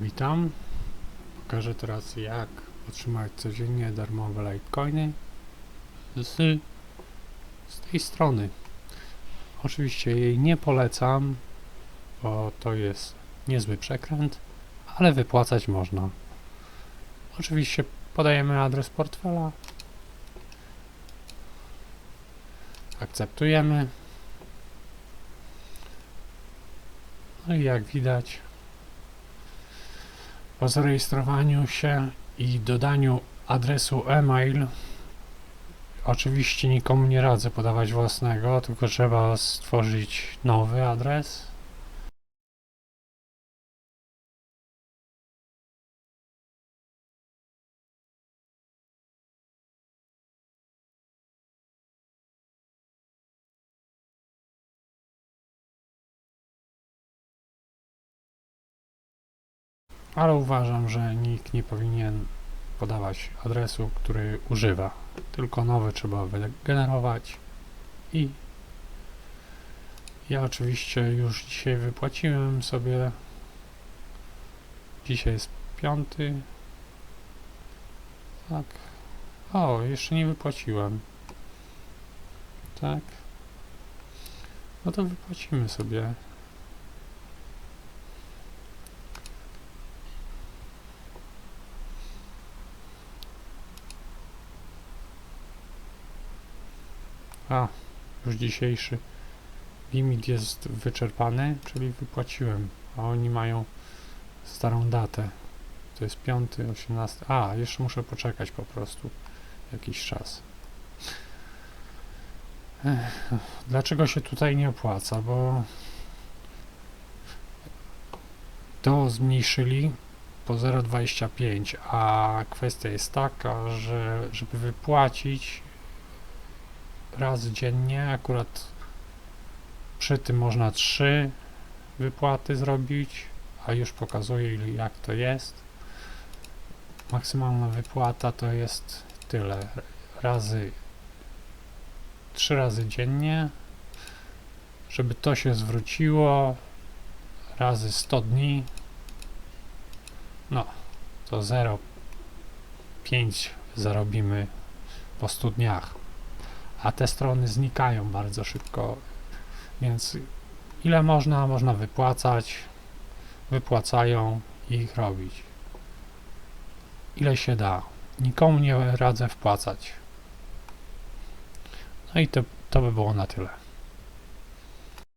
Witam. Pokażę teraz jak otrzymać codziennie darmowe Litecoiny z, z tej strony. Oczywiście jej nie polecam, bo to jest niezły przekręt, ale wypłacać można. Oczywiście podajemy adres portfela. Akceptujemy. No i jak widać po zarejestrowaniu się i dodaniu adresu e-mail oczywiście nikomu nie radzę podawać własnego, tylko trzeba stworzyć nowy adres. Ale uważam, że nikt nie powinien podawać adresu, który używa. Tylko nowy trzeba wygenerować i ja oczywiście już dzisiaj wypłaciłem sobie. Dzisiaj jest piąty. Tak. O, jeszcze nie wypłaciłem. Tak. No to wypłacimy sobie. A, już dzisiejszy limit jest wyczerpany, czyli wypłaciłem, a oni mają starą datę. To jest 5, 18. A, jeszcze muszę poczekać po prostu jakiś czas. Ech, dlaczego się tutaj nie opłaca? Bo to zmniejszyli po 0,25, a kwestia jest taka, że żeby wypłacić raz dziennie, akurat przy tym można trzy wypłaty zrobić, a już pokazuję jak to jest. Maksymalna wypłata to jest tyle, razy trzy razy dziennie, żeby to się zwróciło razy 100 dni no to 0,5 zarobimy po 100 dniach a te strony znikają bardzo szybko, więc ile można, można wypłacać, wypłacają i ich robić. Ile się da. Nikomu nie radzę wpłacać. No i to, to by było na tyle.